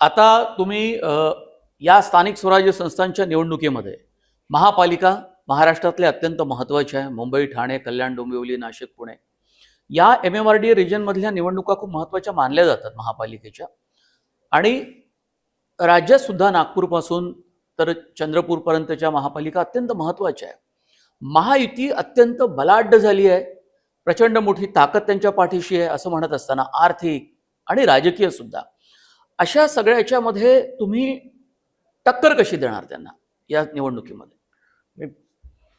आता तुम्ही या स्थानिक स्वराज्य संस्थांच्या निवडणुकीमध्ये महापालिका महाराष्ट्रातल्या अत्यंत महत्त्वाच्या आहे. मुंबई ठाणे कल्याण डोंबिवली नाशिक पुणे. या एम एम आर डी रिजनमधल्या निवडणुका खूप महत्त्वाच्या मानल्या जातात महापालिकेच्या. आणि राज्यात सुद्धा नागपूरपासून तर चंद्रपूरपर्यंतच्या महापालिका अत्यंत महत्त्वाच्या आहे महायुती अत्यंत बलाढ्य झाली आहे. प्रचंड मोठी ताकद त्यांच्या पाठीशी आहे असं म्हणत असताना आर्थिक आणि राजकीय सुद्धा अशा सगळ्या याच्यामध्ये तुम्ही टक्कर कशी देणार त्यांना या निवडणुकीमध्ये?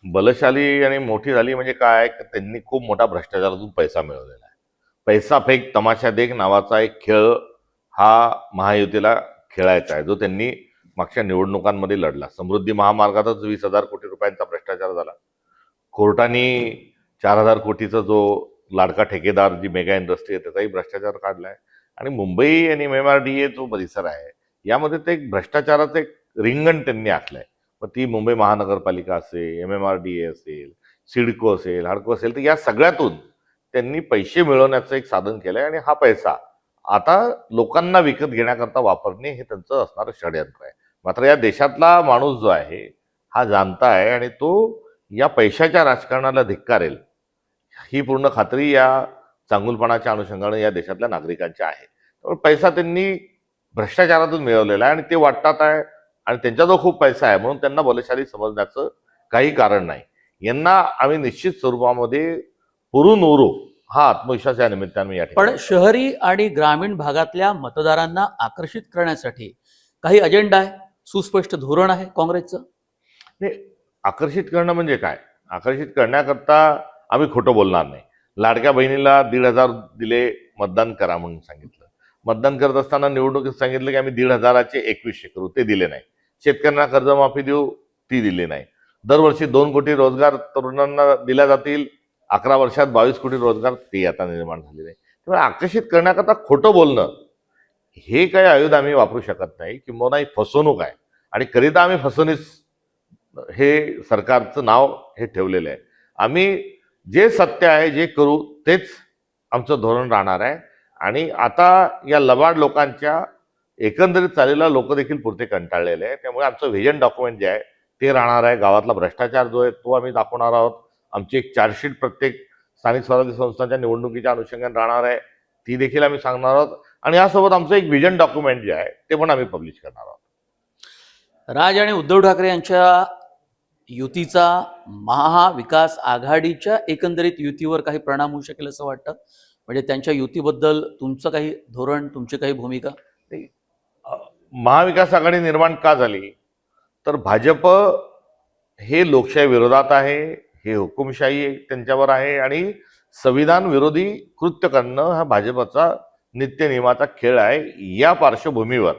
बलशाली आणि मोठी झाली म्हणजे काय? त्यांनी खूप मोठा भ्रष्टाचारातून पैसा मिळवलेला आहे. पैसा फेक तमाशा देख नावाचा एक खेळ हा महायुतीला खेळायचा आहे. जो त्यांनी मागच्या निवडणुकांमध्ये लढला. समृद्धी महामार्गातच वीस हजार कोटी रुपयांचा भ्रष्टाचार झाला. कोर्टाने चार हजार कोटीचा जो लाडका ठेकेदार जी मेगा इंडस्ट्री आहे त्याचाही भ्रष्टाचार काढलाय. आणि मुंबई आणि M M R D A जो परिसर आहे यामध्ये ते एक भ्रष्टाचाराचं एक रिंगण त्यांनी आखलंय. मग ती मुंबई महानगरपालिका असेल M M R D A असेल सिडको असेल हाडको असेल तर या सगळ्यातून त्यांनी पैसे मिळवण्याचं एक साधन केलंय आणि हा पैसा आता लोकांना विकत घेण्याकरता वापरणे हे त्यांचं असणारं षडयंत्र आहे. मात्र या देशातला माणूस जो आहे हा जाणता आहे आणि तो या पैशाच्या राजकारणाला धिक्कारेल ही पूर्ण खात्री या चांगुलपणाच्या अनुषंगाने या देशातल्या नागरिकांची आहे. त्यामुळे पैसा त्यांनी भ्रष्टाचारातून मिळवलेला आहे आणि ते वाटतात आहे आणि त्यांच्याजवळ खूप पैसा आहे म्हणून त्यांना बलशाली समजण्याचं काही कारण नाही. यांना आम्ही निश्चित स्वरूपामध्ये पुरून उरू हा आत्मविश्वास या निमित्ताने मी या पण शहरी आणि ग्रामीण भागातल्या मतदारांना आकर्षित करण्यासाठी काही अजेंडा आहे? सुस्पष्ट धोरण आहे काँग्रेसचं? आकर्षित करणं म्हणजे काय? आकर्षित करण्याकरता आम्ही खोटं बोलणार नाही. लाडक्या बहिणीला दीड हजार दिले मतदान करा म्हणून सांगितलं. मतदान करत असताना निवडणुकीत सांगितलं की आम्ही दीड हजाराचे एकवीसशे करू. ते दिले नाही. शेतकऱ्यांना कर्जमाफी देऊ ती दिली नाही. दरवर्षी दोन कोटी रोजगार तरुणांना दिल्या जातील. अकरा वर्षात बावीस कोटी रोजगार ते आता निर्माण झालेले आहे त्यामुळे आकर्षित करण्याकरता खोटं बोलणं हे काही आयुध आम्ही वापरू शकत नाही. किंवा ही फसवणूक आहे. आणि करिता आम्ही फसवणीस हे सरकारचं नाव हे ठेवलेलं आहे. आम्ही जे सत्य आहे जे करू तेच आमचं धोरण राहणार आहे. आणि आता या लबाड लोकांच्या एकंदरीत चालेला लोक देखील पुरते कंटाळलेले आहे त्यामुळे आमचं व्हिजन डॉक्युमेंट जे आहे ते राहणार आहे. गावातला भ्रष्टाचार जो आहे तो आम्ही दाखवणार आहोत. आमची एक चार्जशीट प्रत्येक स्थानिक स्वराज्य संस्थांच्या निवडणुकीच्या अनुषंगाने राहणार आहे. ती देखील आम्ही सांगणार आहोत. आणि यासोबत आमचं एक व्हिजन डॉक्युमेंट जे आहे ते पण आम्ही पब्लिश करणार आहोत. राज आणि उद्धव ठाकरे यांच्या युतीचा महाविकास आघाडीच्या एकंदरीत युतीवर काही परिणाम होऊ शकेल असं वाटतं? म्हणजे त्यांच्या युतीबद्दल तुमचं काही धोरण तुमची काही भूमिका? महाविकास आघाडी निर्माण का झाली? तर भाजप हे लोकशाही विरोधात आहे हे हुकुमशाही त्यांच्यावर आहे आणि संविधान विरोधी कृत्य करणं हा भाजपचा नित्यनियमाचा खेळ आहे या पार्श्वभूमीवर.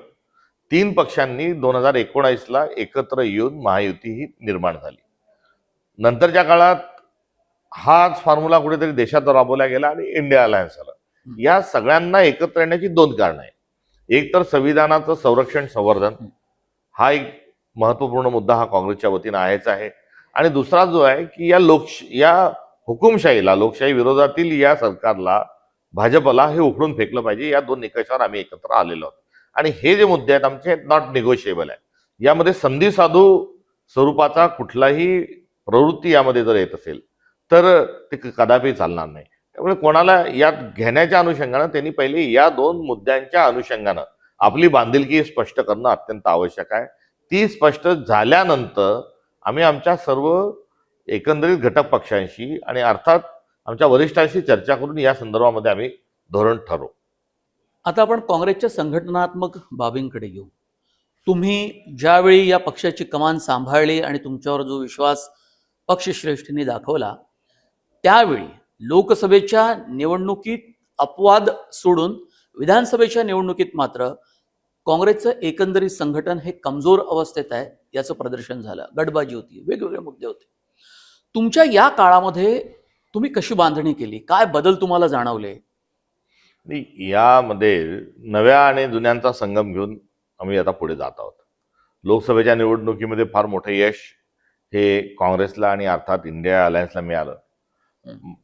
तीन पक्षांनी दोन हजार एकोणावीसला एकत्र येऊन महायुती ही निर्माण झाली. नंतरच्या काळात हाच फॉर्म्युला कुठेतरी देशात राबवला गेला आणि इंडिया अलायन्स आला या सगळ्यांना एकत्र येण्याची दोन कारणं आहेत. एक तर संविधानाचं संरक्षण संवर्धन. हा एक महत्त्वपूर्ण मुद्दा हा काँग्रेसच्या वतीनं आहेच आहे. आणि दुसरा जो आहे की या लोक या हुकुमशाहीला लोकशाही विरोधातील या सरकारला भाजपला हे उखडून फेकलं पाहिजे. या दोन निकषावर आम्ही एकत्र आलेलो आहोत. आणि हे जे मुद्दे आहेत आमचे नॉट निगोशिएबल आहे यामध्ये संधी साधू स्वरूपाचा कुठलाही प्रवृत्ती यामध्ये जर येत असेल तर ते कदापि चालणार नाही. त्यामुळे कोणाला यात घेण्याच्या अनुषंगानं त्यांनी पहिले या दोन मुद्द्यांच्या अनुषंगानं आपली बांधिलकी स्पष्ट करणं अत्यंत आवश्यक आहे. ती स्पष्ट झाल्यानंतर आम्ही आमच्या सर्व एकंदरीत घटक पक्षांशी आणि अर्थात आमच्या वरिष्ठांशी चर्चा करून या संदर्भामध्ये आम्ही धोरण ठरवू. आता आपण काँग्रेसच्या संघटनात्मक बाबींकडे येऊ. तुम्ही ज्यावेळी या पक्षाची कमान सांभाळली आणि तुमच्यावर जो विश्वास पक्षश्रेष्ठींनी दाखवला त्यावेळी लोकसभेच्या निवडणुकीत अपवाद सोडून विधानसभेच्या निवडणुकीत मात्र काँग्रेसचं एकंदरीत संघटन हे कमजोर अवस्थेत आहे याचं प्रदर्शन झालं. गटबाजी होती वेगवेगळे मुद्दे होते. तुमच्या या काळामध्ये तुम्ही कशी बांधणी केली? काय बदल तुम्हाला जाणवले? यामध्ये नव्या आणि जुन्यांचा संगम घेऊन आम्ही आता पुढे जात आहोत. लोकसभेच्या निवडणुकीमध्ये फार मोठं यश हे काँग्रेसला आणि अर्थात इंडिया अलायन्सला मिळालं.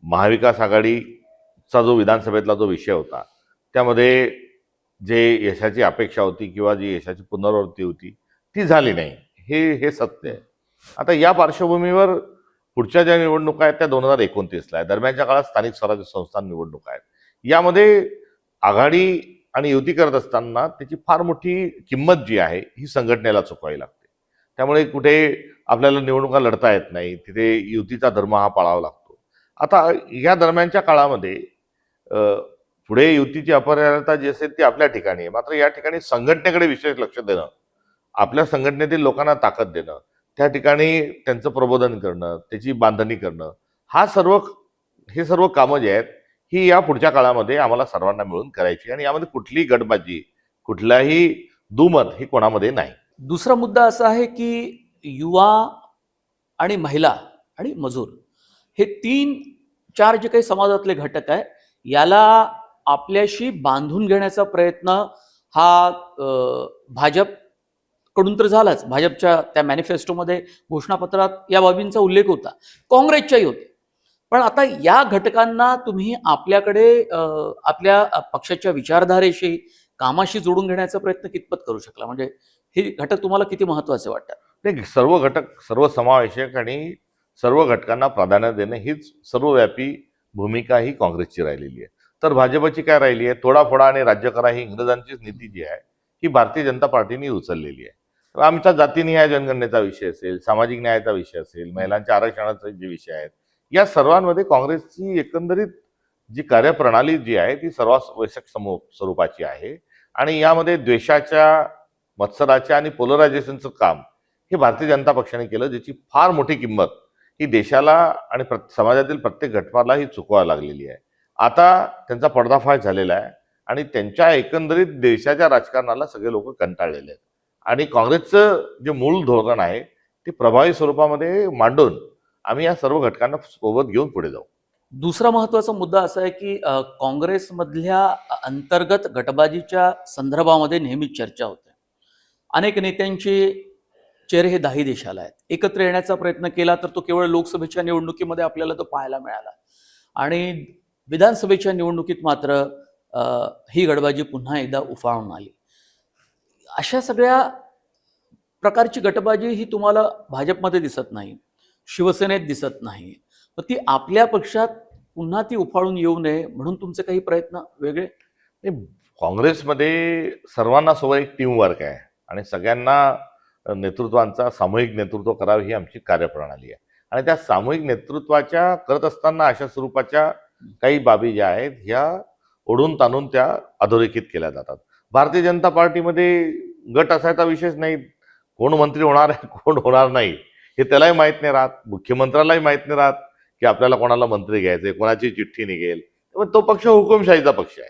महाविकास आघाडीचा जो विधानसभेतला जो विषय होता त्यामध्ये जे यशाची अपेक्षा होती किंवा जी यशाची पुनरावृत्ती होती ती झाली नाही. हे हे सत्य आहे. आता या पार्श्वभूमीवर पुढच्या ज्या निवडणुका आहेत त्या दोन हजार एकोणतीसला आहे दरम्यानच्या काळात स्थानिक स्वराज्य संस्थान निवडणुका आहेत. यामध्ये आघाडी आणि युती करत असताना त्याची फार मोठी किंमत जी आहे ही संघटनेला चुकवावी लागते. त्यामुळे कुठे आपल्याला निवडणुका लढता येत नाही तिथे युतीचा धर्म हा पाळावा लागतो. आता या दरम्यानच्या काळामध्ये पुढे युतीची अपरिहार्यता जी असेल ती आपल्या ठिकाणी आहे. मात्र या ठिकाणी संघटनेकडे विशेष लक्ष देणं आपल्या संघटनेतील लोकांना ताकद देणं त्या ठिकाणी त्यांचं प्रबोधन करणं त्याची बांधणी करणं हा सर्व हे सर्व कामं जे आहेत ही या पुढच्या काळामध्ये आम्हाला सर्वांना मिळून करायची आणि यामध्ये कुठलीही गटबाजी कुठलाही दुमत ही कोणामध्ये नाही. दुसरा मुद्दा असा आहे की युवा आणि महिला आणि मजूर हे तीन चार जे काही समाजातले घटक आहे याला आपल्याशी बांधून घेण्याचा प्रयत्न हा भाजपकडून भाजपकडून तर झालाच. भाजपच्या त्या मॅनिफेस्टोमध्ये घोषणापत्रात या बाबींचा उल्लेख होता. काँग्रेसच्याही होते. पण आता या घटकांना तुम्ही आपल्याकडे आपल्या पक्षाच्या विचारधारेशी कामाशी जोडून घेण्याचा प्रयत्न कितपत करू शकला? म्हणजे हे घटक तुम्हाला किती महत्त्वाचे वाटतात? नाही सर्व घटक सर्व समावेशक आणि सर्व घटकांना प्राधान्य देणं हीच सर्वव्यापी भूमिका ही काँग्रेसची राहिलेली आहे. तर भाजपची काय राहिली आहे? तोडाफोडा आणि राज्य करा ही इंग्रजांचीच नीती जी आहे ही भारतीय जनता पार्टीने उचललेली आहे. तर आमचा जातीनिहाय जनगणनेचा विषय असेल सामाजिक न्यायाचा विषय असेल महिलांच्या आरक्षणाचे जे विषय आहेत या सर्वांमध्ये काँग्रेसची एकंदरीत जी कार्यप्रणाली जी आहे ती सर्वांवेशक समूह स्वरूपाची आहे. आणि यामध्ये द्वेषाच्या मत्सराच्या आणि पोलरायझेशनचं काम हे भारतीय जनता पक्षाने केलं ज्याची फार मोठी किंमत ही देशाला आणि प्र- समाजातील प्रत्येक घटकाला ही चुकवायला लागलेली आहे. आता त्यांचा पडदाफाश झालेला आहे आणि त्यांच्या एकंदरीत देशाच्या राजकारणाला सगळे लोक कंटाळलेले आहेत. आणि काँग्रेसचं जे मूळ धोरण आहे ते प्रभावी स्वरूपामध्ये मांडून आम्ही या सर्व घटकांना सोबत घेऊन पुढे जाऊ. दुसरा महत्त्वाचा मुद्दा असा आहे की काँग्रेसमधल्या अंतर्गत गटबाजीच्या संदर्भामध्ये नेहमीच चर्चा होते. अनेक नेत्यांचे चेहरे हे दाही देशाला आहेत. एकत्र येण्याचा प्रयत्न केला तर तो केवळ लोकसभेच्या निवडणुकीमध्ये आपल्याला तो पाहायला मिळाला. आणि विधानसभेच्या निवडणुकीत मात्र ही गटबाजी पुन्हा एकदा उफाळून आली. अशा सगळ्या प्रकारची गटबाजी ही तुम्हाला भाजपमध्ये दिसत नाही. शिवसेनेत दिसत नाही. तर ती आपल्या पक्षात पुन्हा ती उफाळून येऊ नये म्हणून तुमचे काही प्रयत्न वेगळे? नाही, काँग्रेसमध्ये सर्वांना सोबत एक टीमवर्क आहे आणि सगळ्यांना नेतृत्वांचा सामूहिक नेतृत्व करावे ही आमची कार्यप्रणाली आहे. आणि त्या सामूहिक नेतृत्वाच्या करत असताना अशा स्वरूपाच्या काही बाबी ज्या आहेत ह्या ओढून ताणून त्या अधोरेखित केल्या जातात. भारतीय जनता पार्टीमध्ये गट असायचा विशेष नाही. कोण मंत्री होणार आहे कोण होणार नाही. हे त्यालाही माहीत नाही राहत मुख्यमंत्र्यालाही माहीत नाही राहत की आपल्याला कोणाला मंत्री घ्यायचंय कोणाची चिठ्ठी निघेल. त्यामुळे तो पक्ष हुकुमशाहीचा पक्ष आहे.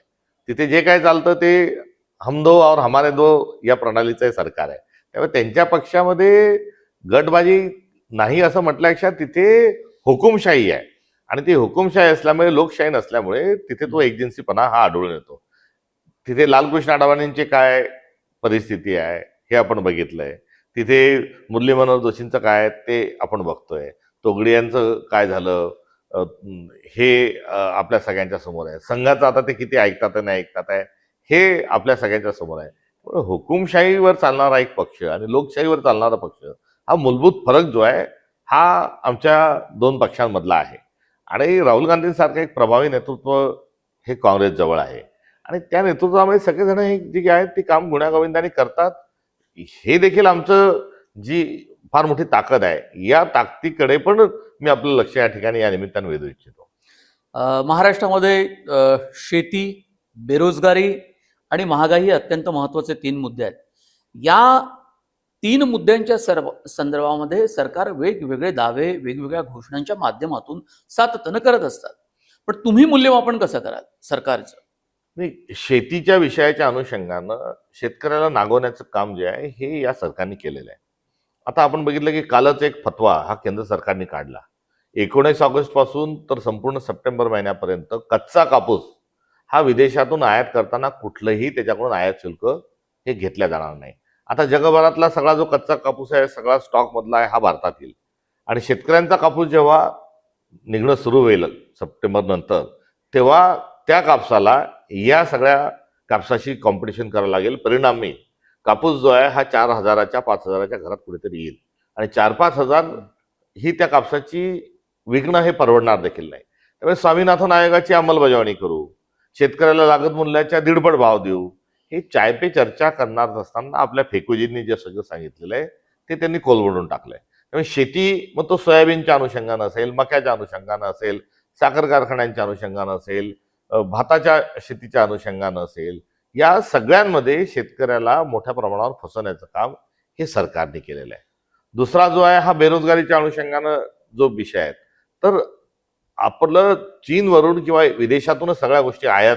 तिथे जे काय चालतं ते हम दो और हमारे दो या प्रणालीचं हे सरकार आहे. त्यामुळे त्यांच्या पक्षामध्ये गटबाजी नाही असं म्हटल्यापेक्षा तिथे हुकुमशाही आहे. आणि ती हुकुमशाही असल्यामुळे लोकशाही नसल्यामुळे तिथे तो एजन्सीपणा हा आढळून येतो. तिथे लालकृष्ण अडवाणींची काय परिस्थिती आहे हे आपण बघितलंय. तिथे मुरली मनोहर जोशींचं काय ते आपण बघतोय. तोगडी यांचं काय झालं? हे आपल्या सगळ्यांच्या समोर आहे. संघाचं आता ते किती ऐकतात आहे, नाही ऐकतात आहे हे आपल्या सगळ्यांच्या समोर आहे. हुकुमशाहीवर चालणारा एक पक्ष आणि लोकशाहीवर चालणारा पक्ष हा मूलभूत फरक जो आहे हा आमच्या दोन पक्षांमधला आहे. आणि राहुल गांधींसारखं एक प्रभावी नेतृत्व हे काँग्रेसजवळ आहे. आणि त्या नेतृत्वामध्ये सगळेजण हे जे आहेत ते काम गुण्यागोविंदाने करतात. हे देखील आमचं जी फार मोठी ताकद आहे या ताकदीकडे पण मी आपलं लक्ष या ठिकाणी या निमित्तानं वेधू इच्छितो. महाराष्ट्रामध्ये शेती बेरोजगारी आणि महागाई अत्यंत महत्त्वाचे तीन मुद्दे आहेत. या तीन मुद्द्यांच्या सर्व संदर्भामध्ये सरकार वेगवेगळे दावे वेगवेगळ्या घोषणांच्या माध्यमातून सातत्यानं करत असतात. पण तुम्ही मूल्यमापन कसं कराल सरकारचं? नाही शेतीच्या विषयाच्या अनुषंगानं शेतकऱ्याला नागवण्याचं काम जे आहे हे या सरकारने केलेलं आहे. आता आपण बघितलं की कालच एक फतवा हा केंद्र सरकारने काढला. एकोणीस ऑगस्टपासून तर संपूर्ण सप्टेंबर महिन्यापर्यंत कच्चा कापूस हा विदेशातून आयात करताना कुठलंही त्याच्याकडून आयात शुल्क हे घेतल्या जाणार नाही. आता जगभरातला सगळा जो कच्चा कापूस आहे सगळा स्टॉकमधला आहे हा भारतात येईल. आणि शेतकऱ्यांचा कापूस जेव्हा निघणं सुरू होईल सप्टेंबर नंतर तेव्हा त्या कापसाला या सगळ्या कापसाशी कॉम्पिटिशन करावं लागेल. परिणामी कापूस जो आहे हा चार हजाराच्या पाच हजाराच्या घरात कुठेतरी येईल. आणि चार पाच हजार ही त्या कापसाची विकणं हे परवडणार देखील नाही. त्यामुळे स्वामीनाथन आयोगाची अंमलबजावणी करू. शेतकऱ्याला लागत मूल्याच्या दीडपट भाव देऊ. हे चाय पे चर्चा करणार असताना आपल्या फेकुजींनी जे सगळं सांगितलेलं आहे ते त्यांनी कोलवडून टाकलंय. त्यामुळे शेती मग तो सोयाबीनच्या अनुषंगानं असेल मक्याच्या अनुषंगानं असेल साखर कारखान्यांच्या अनुषंगानं असेल भाताच्या शेतीच्या अनुषंगानं असेल या सगळ्यांमध्ये शेतकऱ्याला मोठ्या प्रमाणावर फसवण्याचं काम हे सरकारने केलेलं आहे. दुसरा जो आहे हा बेरोजगारीच्या अनुषंगानं जो विषय आहे तर आपलं चीनवरून किंवा विदेशातूनच सगळ्या गोष्टी आयात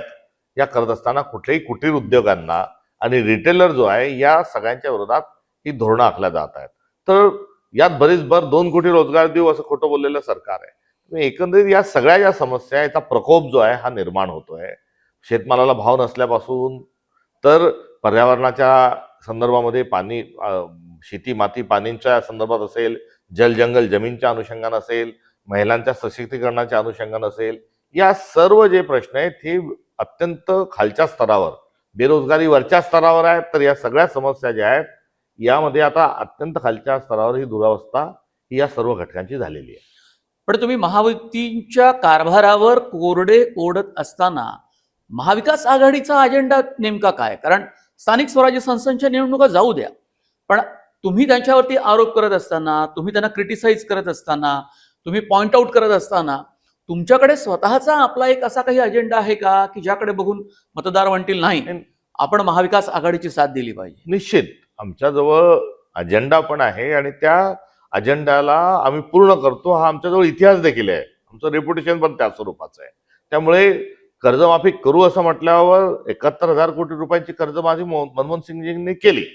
या करत असताना कुठल्याही कुटीर उद्योगांना आणि रिटेलर जो आहे या सगळ्यांच्या विरोधात ही धोरणं आखल्या जात आहेत. तर यात बरीच भर दोन कोटी रोजगार देऊ असं खोटं बोललेलं सरकार आहे. म्हणजे एकंदरीत या सगळ्या ज्या समस्या याचा प्रकोप जो आहे हा निर्माण होतोय. शेतमालाला भाव नसल्यापासून तर पर्यावरणाच्या संदर्भामध्ये पाणी शेती माती पाणींच्या संदर्भात असेल जल जंगल जमीनच्या अनुषंगानं असेल महिलांच्या सशक्तीकरणाच्या अनुषंगानं असेल या सर्व जे प्रश्न आहेत हे अत्यंत खालच्या स्तरावर बेरोजगारी वरच्या स्तरावर आहेत. तर या सगळ्या समस्या ज्या आहेत यामध्ये आता अत्यंत खालच्या स्तरावर ही दुरावस्था ही या सर्व घटकांची झालेली आहे. पण तुम्ही महायुतीच्या कारभारावर कोरडे ओढत असताना महाविकास आघाडीचा अजेंडा नेमका काय? कारण स्थानिक स्वराज्य संस्थांच्या निवडणुका जाऊ द्या. पण तुम्ही त्यांच्यावरती आरोप करत असताना तुम्ही त्यांना क्रिटिसाइज करत असताना तुम्ही पॉइंट आउट करत असताना तुमच्याकडे स्वतःचा आपला एक असा काही अजेंडा आहे का की ज्याकडे बघून मतदार म्हणतील नाही आपण महाविकास आघाडीची साथ दिली पाहिजे. निश्चित. आमच्याजवळ अजेंडा पण आहे आणि त्या अजेंडाला आम्ही पूर्ण करतो हा आमच्याजवळ इतिहास देखील आहे. आमचं रेप्युटेशन पण त्या स्वरूपाचं आहे. त्यामुळे कर्जमाफी करू असं म्हटल्यावर एकाहत्तर हजार कोटी रुपयांची कर्जमाफी मनमोहन सिंगजींनी केली.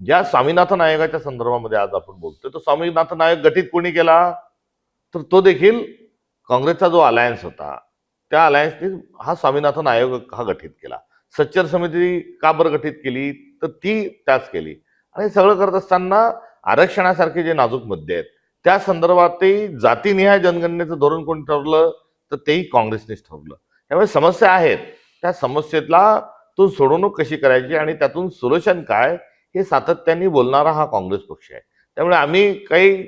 ज्या स्वामीनाथन आयोगाच्या संदर्भामध्ये आज आपण बोलतोय तो स्वामीनाथन आयोग गठीत कोणी केला? तर तो देखील काँग्रेसचा जो अलायन्स होता त्या अलायन्सने हा स्वामीनाथन आयोग हा गठीत केला. सच्चर समिती का बरं गठीत केली? तर ती त्याच केली. आणि सगळं करत असताना आरक्षणासारखे जे नाजूक मुद्दे आहेत त्या संदर्भातही जातीनिहाय जनगणनेचं धोरण कोणी ठरवलं तर तेही काँग्रेसनेच ठरवलं. त्यामुळे समस्या आहेत. त्या समस्येला तून सोडवणूक कशी करायची आणि त्यातून सोल्युशन काय हे सातत्याने बोलणारा हा काँग्रेस पक्ष आहे. त्यामुळे आम्ही काही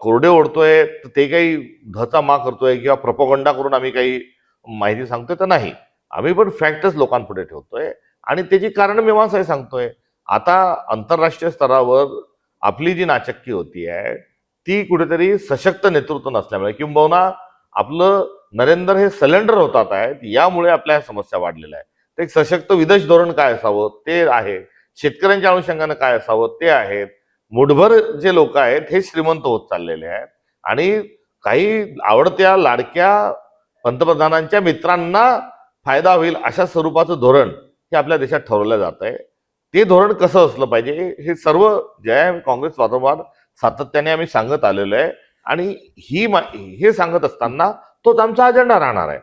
कोरडे ओढतोय तर ते काही धचा मा करतोय किंवा प्रपोगंडा करून आम्ही काही माहिती सांगतोय तर नाही. आम्ही पण फॅक्टच लोकांपुढे ठेवतोय आणि त्याची कारण मीमांसाही सांगतोय. आता आंतरराष्ट्रीय स्तरावर आपली जी नाचक्की होती आहे ती कुठेतरी सशक्त नेतृत्व नसल्यामुळे किंबहुना आपलं नरेंद्र हे सिलेंडर होतात आहेत यामुळे आपल्या ह्या समस्या वाढलेल्या आहेत. तर एक सशक्त विदेश धोरण काय असावं ते आहे. शेतकऱ्यांच्या अनुषंगानं काय असावं ते आहेत मुठभर जे लोक आहेत हे श्रीमंत होत चाललेले आहेत. आणि काही आवडत्या लाडक्या पंतप्रधानांच्या मित्रांना फायदा होईल अशा स्वरूपाचं धोरण हे आपल्या देशात ठरवलं जात आहे ते धोरण कसं असलं पाहिजे हे सर्व जे आहे काँग्रेस वारंवार सातत्याने आम्ही सांगत आलेलो आहे. आणि ही मा- हे सांगत असताना तोच आमचा अजेंडा राहणार आहे.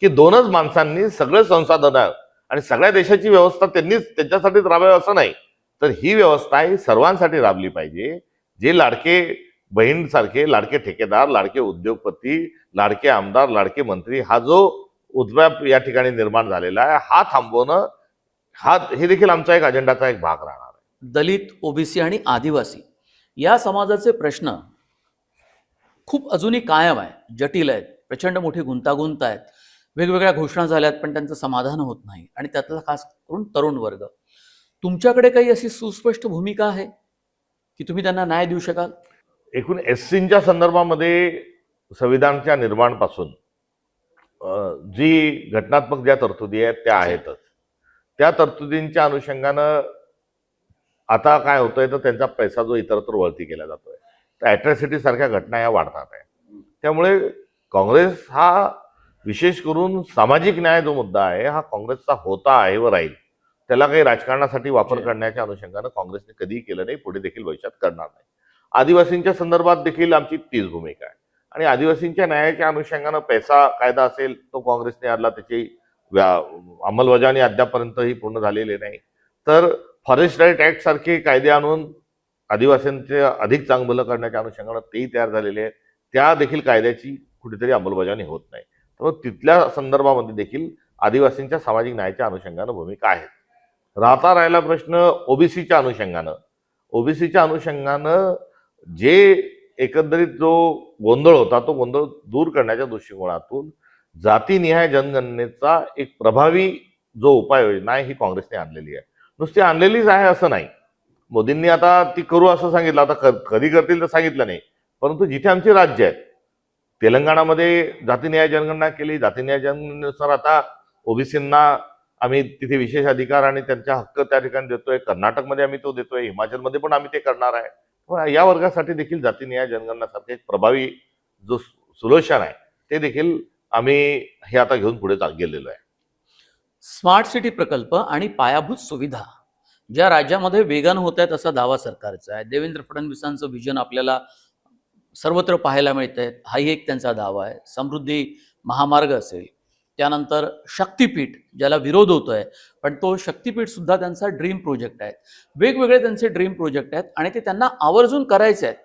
की दोनच माणसांनी सगळे संसाधनं आणि सगळ्या देशाची व्यवस्था त्यांनीच त्यांच्यासाठीच राबावी असं नाही. तर ही व्यवस्था ही सर्वांसाठी राबली पाहिजे. जे लाडके बहीणसारखे लाडके ठेकेदार लाडके उद्योगपती लाडके आमदार लाडके मंत्री हा जो उद्व्याप या ठिकाणी निर्माण झालेला आहे हा थांबवणं हा हे देखील आमचा एक अजेंडाचा एक भाग राहणार आहे. दलित ओबीसी आणि आदिवासी या समाजाचे प्रश्न खूप अजूनही कायम आहे जटिल आहेत प्रचंड मोठी गुंतागुंत आहेत वेगवेगळ्या घोषणा झाल्यात पण त्यांचं समाधान होत नाही आणि त्यातला खास करून तरुण वर्ग. तुमच्याकडे काही अशी सुस्पष्ट भूमिका आहे की तुम्ही त्यांना न्याय देऊ शकाल? एकूण एस सींच्या संदर्भामध्ये संविधानच्या निर्माणपासून जी घटनात्मक ज्या तरतुदी आहेत त्या आहेतच. त्या तरतुदींच्या अनुषंगानं आता काय होतंय तर त्यांचा पैसा जो इतरत्र वळती केला जातोय. तर अॅट्रॅसिटी सारख्या घटना या वाढतात आहे. त्यामुळे काँग्रेस हा विशेष करून सामाजिक न्याय जो मुद्दा आहे हा काँग्रेसचा होता आहे व राहील त्याला काही राजकारणासाठी वापर. करण्याच्या अनुषंगानं काँग्रेसने कधीही केलं नाही पुढे देखील भविष्यात करणार नाही. आदिवासींच्या संदर्भात देखील आमची तीच भूमिका आहे. आणि आदिवासींच्या न्यायाच्या अनुषंगानं पैसा कायदा असेल तो काँग्रेसने आणला त्याची व्या- अंमलबजावणी अद्यापर्यंतही पूर्ण झालेली नाही. तर फॉरेस्ट राईट ऍक्ट सारखे कायदे आणून आदिवासींचे अधिक चांगलं करण्याच्या अनुषंगानं तेही तयार झालेले आहेत. त्या देखील कायद्याची कुठेतरी अंमलबजावणी होत नाही. त्यामुळे तिथल्या संदर्भामध्ये देखील आदिवासींच्या सामाजिक न्यायाच्या अनुषंगानं भूमिका आहेत राहता राहिला प्रश्न ओबीसीच्या अनुषंगानं. ओबीसीच्या अनुषंगानं जे एकंदरीत जो गोंधळ होता तो गोंधळ दूर करण्याच्या दृष्टिकोनातून जातीनिहाय जनगणनेचा एक प्रभावी जो उपाययोजना आहे ही काँग्रेसने आणलेली आहे. नुसती आणलेलीच आहे असं नाही. मोदींनी आता ती करू असं सांगितलं. आता क- कधी करतील तर सांगितलं नाही. परंतु जिथे आमची राज्य आहेत तेलंगणामध्ये जातीनिहाय जनगणना केली. जातीनिहाय जनगणनेनुसार आता ओबीसींना आम्ही तिथे विशेष अधिकार आणि त्यांचा हक्क त्या ठिकाणी देतोय. कर्नाटकमध्ये आम्ही तो देतोय. हिमाचलमध्ये पण आम्ही ते करणार आहे. या वर्गासाठी देखील जातीनिहाय जनगणनासारखे एक प्रभावी जो सोल्युशन आहे ते देखील आम्ही हे आता घेऊन पुढे गेलेलो आहे. स्मार्ट सिटी प्रकल्प आणि पायाभूत सुविधा. ज्या राज्यामध्ये वेगानं होत आहेत असा दावा सरकारचा आहे. देवेंद्र फडणवीसांचं विजन आपल्याला सर्वत्र पाहायला मिळत आहे हाही एक त्यांचा दावा आहे. समृद्धी महामार्ग असेल. त्यानंतर शक्तीपीठ ज्याला विरोध होतोय पण तो शक्तीपीठ सुद्धा त्यांचा ड्रीम प्रोजेक्ट आहे. वेगवेगळे त्यांचे ड्रीम प्रोजेक्ट आहेत आणि ते त्यांना आवर्जून करायचे आहेत.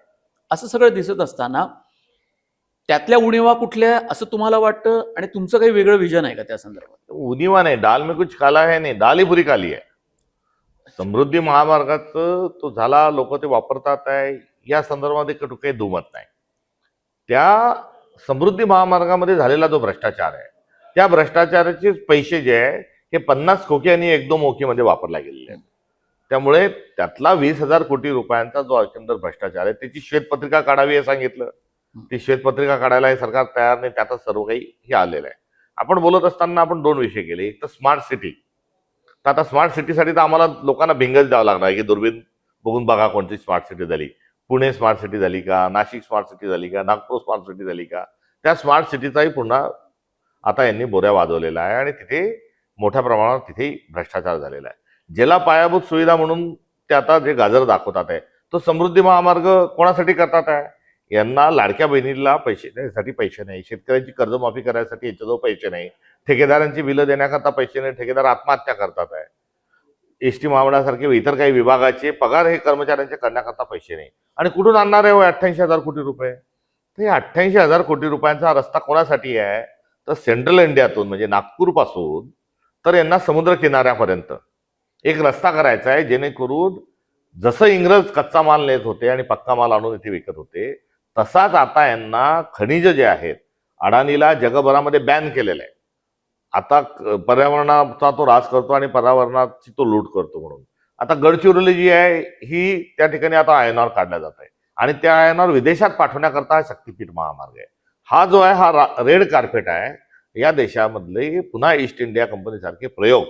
असं सगळं दिसत असताना त्यातल्या उणीवा कुठल्या असं तुम्हाला वाटतं? आणि तुमचं काही वेगळं विजन आहे का त्या संदर्भात? उणीवा नाही. दाल में कुछ काला है नाही. दाल ही पुरी काली आहे समृद्धी महामार्गाचं तो झाला लोक ते वापरतात आहे. या संदर्भामध्ये कटू काही दुमत नाही. त्या समृद्धी महामार्गामध्ये झालेला जो भ्रष्टाचार आहे त्या भ्रष्टाचाराचे पैसे जे आहे हे पन्नास खोके आणि एक दोन ओकेमध्ये वापरला गेलेले आहेत. त्यामुळे त्यातला वीस हजार कोटी रुपयांचा जो एकंदर भ्रष्टाचार आहे त्याची श्वेतपत्रिका काढावी हे सांगितलं. ती श्वेतपत्रिका काढायला हे सरकार तयार नाही त्यातच सर्व काही हे आलेलं आहे. आपण बोलत असताना आपण दोन विषय केले. एक तर स्मार्ट सिटी तर आता स्मार्ट सिटीसाठी तर आम्हाला लोकांना भिंगच द्यावं लागणार आहे की दुर्बीण बघून बघा कोणती स्मार्ट सिटी झाली. पुणे स्मार्ट सिटी झाली का? नाशिक स्मार्ट सिटी झाली का? नागपूर स्मार्ट सिटी झाली का? त्या स्मार्ट सिटीचाही पुन्हा आता यांनी बोऱ्या वाजवलेला आहे आणि तिथे मोठ्या प्रमाणावर तिथे भ्रष्टाचार झालेला आहे. ज्याला पायाभूत सुविधा म्हणून ते आता जे गाजर दाखवतात आहे तो समृद्धी महामार्ग कोणासाठी करतात आहे? यांना लाडक्या बहिणीला पैसे देण्यासाठी पैसे नाही. शेतकऱ्यांची कर्जमाफी करायसाठी याच्याजवळ पैसे नाही. ठेकेदारांची बिलं देण्याकरता पैसे नाही. ठेकेदार आत्महत्या करतात आहे. एस टी महामंडळासारखे इतर काही विभागाचे पगार हे कर्मचाऱ्यांचे करण्याकरता पैसे नाही. आणि कुठून आणणार आहे हो अठ्ठ्याऐंशी हजार कोटी रुपये? तर हे अठ्ठ्याऐंशी हजार कोटी रुपयांचा रस्ता कोणासाठी आहे? तर सेंट्रल इंडियातून म्हणजे नागपूरपासून तर यांना समुद्र किनाऱ्यापर्यंत एक रस्ता करायचा आहे जेणेकरून जसं इंग्रज कच्चा माल नेत होते आणि पक्का माल आणून इथे विकत होते तसाच आता यांना खनिज जे आहेत अडाणीला जगभरामध्ये बॅन केलेलं आहे. आता पर्यावरणाचा तो रास करतो आणि पर्यावरणाची तो लूट करतो म्हणून. आता गडचिरोली जी आहे ही त्या ठिकाणी आता आयनॉर काढल्या जात आहे. आणि त्या आयनॉर विदेशात पाठवण्याकरता हा शक्तीपीठ महामार्ग आहे. हा जो आहे हा रेड कार्पेट आहे. या देशामधले पुन्हा ईस्ट इंडिया कंपनीसारखे प्रयोग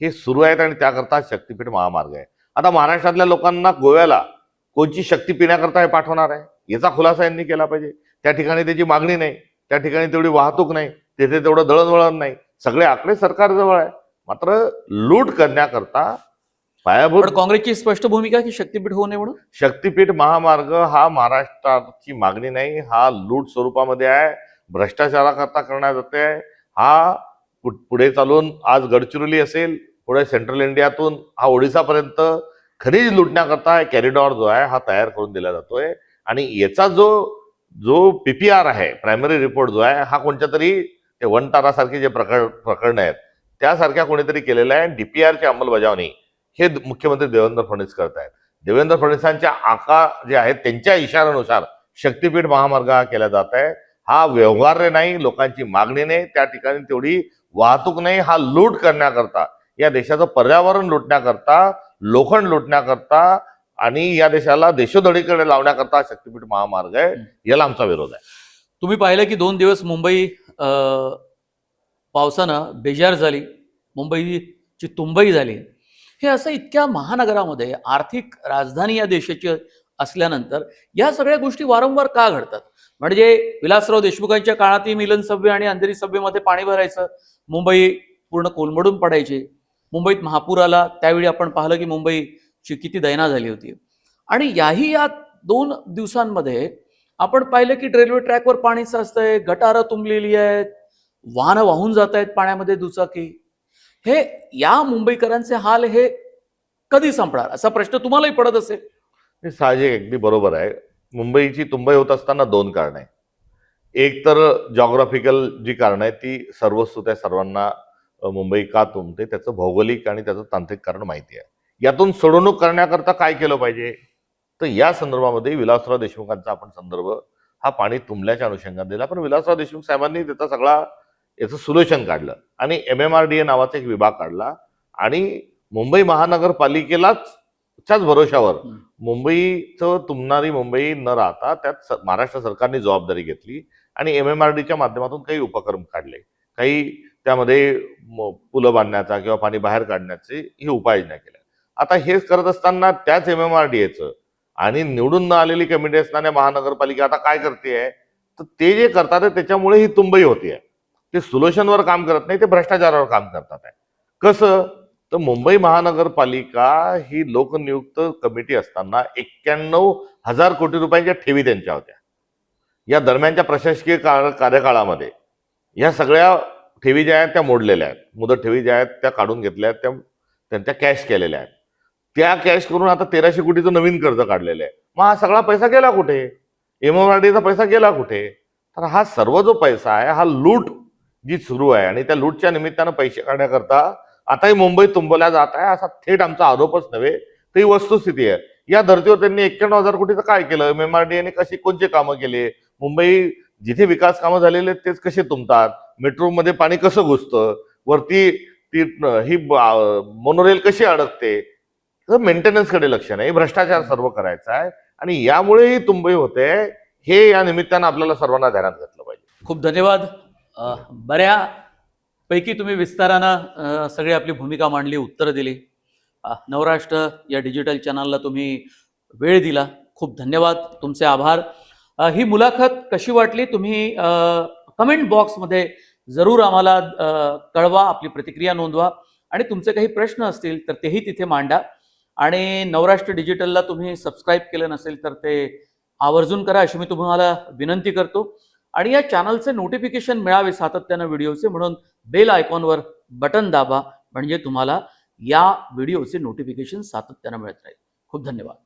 हे सुरू आहेत आणि त्याकरता शक्तीपीठ महामार्ग आहे. आता महाराष्ट्रातल्या लोकांना गोव्याला कोणची शक्ती पिण्याकरता हे पाठवणार आहे? याचा खुलासा यांनी केला पाहिजे. त्या ठिकाणी त्याची मागणी नाही त्या ठिकाणी तेवढी वाहतूक नाही तिथे तेवढं दळणवळण नाही. सगळे आकडे सरकारजवळ आहे. मात्र लूट करण्याकरता पायाभूत काँग्रेसची स्पष्ट भूमिका आहे की शक्तीपीठ होऊ नये म्हणून? शक्तीपीठ महामार्ग हा महाराष्ट्राची मागणी नाही हा लूट स्वरूपामध्ये आहे. भ्रष्टाचाराकरता करण्यात येते हा पु- पुढे चालून आज गडचिरोली असेल पुढे सेंट्रल इंडियातून हा ओडिसापर्यंत खनिज लुटण्याकरता कॅरिडॉर जो आहे हा तयार करून दिला जातोय. आणि याचा जो जो पीपीआर आहे प्रायमरी रिपोर्ट जो आहे हा कोणत्या तरी ते वन तारासारखे जे प्रकरण प्रकरण आहेत त्यासारख्या कोणीतरी केलेलं आहे डीपीआरची अंमलबजावणी हे मुख्यमंत्री देवेंद्र फडणवीस करत आहेत देवेंद्र फडणवीसांच्या आका जे आहेत त्यांच्या इशाऱ्यानुसार शक्तीपीठ महामार्ग हा केला जात आहे. हा व्यवहार्य नाही लोकांची मागणी नाही त्या ठिकाणी तेवढी वाहतूक नाही हा लूट करण्याकरता या देशाचं पर्यावरण लुटण्याकरता लोखंड लुटण्याकरता आणि या देशाला देशोधडीकडे लावण्याकरता शक्तीपीठ महामार्ग आहे याला आमचा विरोध आहे. तुम्ही पाहिलं की दोन दिवस मुंबई पावसानं बेजार झाली मुंबईची तुंबई झाली. हे असं इतक्या महानगरामध्ये आर्थिक राजधानी या देशाची असल्यानंतर या सगळ्या गोष्टी वारंवार का घडतात? म्हणजे विलासराव देशमुखांच्या काळातही मिलन सभ्य आणि अंधेरी सभेमध्ये पाणी भरायचं मुंबई पूर्ण कोलमडून पडायची. मुंबईत महापूर आला त्यावेळी आपण पाहिलं की ची किती दैना झाली होती. आणि याही या दोन दिवसांमध्ये आपण पाहिलं की रेल्वे ट्रॅकवर पाणी साचतंय गटारं तुंबलेली आहेत वाहनं वाहून जात आहेत पाण्यामध्ये दुचाकी. हे या मुंबईकरांचे हाल हे कधी संपणार? असा प्रश्न तुम्हालाही पडत असेल. हे साहजिक अगदी बरोबर आहे. मुंबईची तुंबई होत असताना दोन कारणं. आहे एक तर जॉग्राफिकल जी कारणं आहेत ती सर्वस्व त्या सर्वांना मुंबई का तुंबते त्याचं भौगोलिक आणि त्याचं तांत्रिक कारण माहिती आहे. यातून सोडवणूक करण्याकरता काय केलं पाहिजे? तर या संदर्भामध्ये विलासराव देशमुखांचा आपण संदर्भ हा पाणी तुंबल्याच्या अनुषंगाने दिला. पण विलासराव देशमुख साहेबांनी त्याचा सगळा याचं सोल्युशन काढलं आणि M M R D A नावाचा एक विभाग काढला आणि मुंबई महानगरपालिकेलाच च्याच भरोशावर. मुंबईचं तुंबणारी मुंबई न राहता त्यात महाराष्ट्र सरकारने जबाबदारी घेतली आणि एम एम आर डीच्या माध्यमातून काही उपक्रम काढले. काही त्यामध्ये पुलं बांधण्याचा किंवा पाणी बाहेर काढण्याचे ही उपाययोजना केल्या. आता हेच करत असताना त्याच एम एम आर डी एचं आणि निवडून न आलेली कमिटी असणाऱ्या महानगरपालिका आता काय करते तर ते जे करतात त्याच्यामुळे ही तुंबई होतीये ते सोल्युशनवर काम करत नाही ते भ्रष्टाचारावर काम करतात आहे. कसं? तर मुंबई महानगरपालिका ही लोकनियुक्त कमिटी असताना एक्क्याण्णव हजार कोटी रुपयांच्या ठेवी त्यांच्या होत्या. या दरम्यानच्या प्रशासकीय कार्यकाळामध्ये या सगळ्या ठेवी ज्या आहेत त्या मोडलेल्या आहेत. मुदत ठेवी ज्या आहेत त्या काढून घेतल्या आहेत त्या त्यांच्या कॅश केलेल्या आहेत. त्या कॅश करून आता तेराशे कोटीचं नवीन कर्ज काढलेलं आहे. मग हा सगळा पैसा गेला कुठे? एम एम आर डीचा पैसा गेला कुठे? तर हा सर्व जो पैसा आहे हा लूट जी सुरू आहे आणि त्या लूटच्या निमित्तानं पैसे काढण्याकरता आताही मुंबई तुंबवल्या जात आहे असा थेट आमचा आरोपच नव्हे तर ही वस्तुस्थिती आहे. या धर्तीवर त्यांनी एक्क्याण्णव हजार कोटीचं काय केलं? एम एम आर डी कशी कोणते कामं केले? मुंबई जिथे विकास कामं झालेले आहेत तेच कसे तुंबतात? मेट्रोमध्ये पाणी कसं घुसतं? वरती ती ही मोनोरेल कशी अडकते? मेंटेनन्सकडे लक्ष नाही. भ्रष्टाचार सर्व करायचा आहे. आणि यामुळेही तुंबई होते. हे या निमित्तानं आपल्याला सर्वांना ध्यानात घेतलं पाहिजे. खूप धन्यवाद. बऱ्यापैकी तुम्ही विस्तारानं सगळी आपली भूमिका मांडली उत्तरं दिली. नवराष्ट्र या डिजिटल चॅनलला तुम्ही वेळ दिला. खूप धन्यवाद. तुमचे आभार. ही मुलाखत कशी वाटली तुम्ही कमेंट बॉक्समध्ये जरूर आम्हाला कळवा आपली प्रतिक्रिया नोंदवा. आणि तुमचे काही प्रश्न असतील तर तेही तिथे मांडा. आणि नवराष्ट्र डिजिटलला तुम्ही सबस्क्राईब केलं नसेल तर ते आवर्जून करा अशी मी तुम्हाला विनंती करतो. आणि या चॅनलचे नोटिफिकेशन मिळावे सातत्यानं व्हिडिओचे म्हणून बेल आयकॉनवर बटन दाबा म्हणजे तुम्हाला या व्हिडिओचे नोटिफिकेशन सातत्यानं मिळत राहील. खूप धन्यवाद.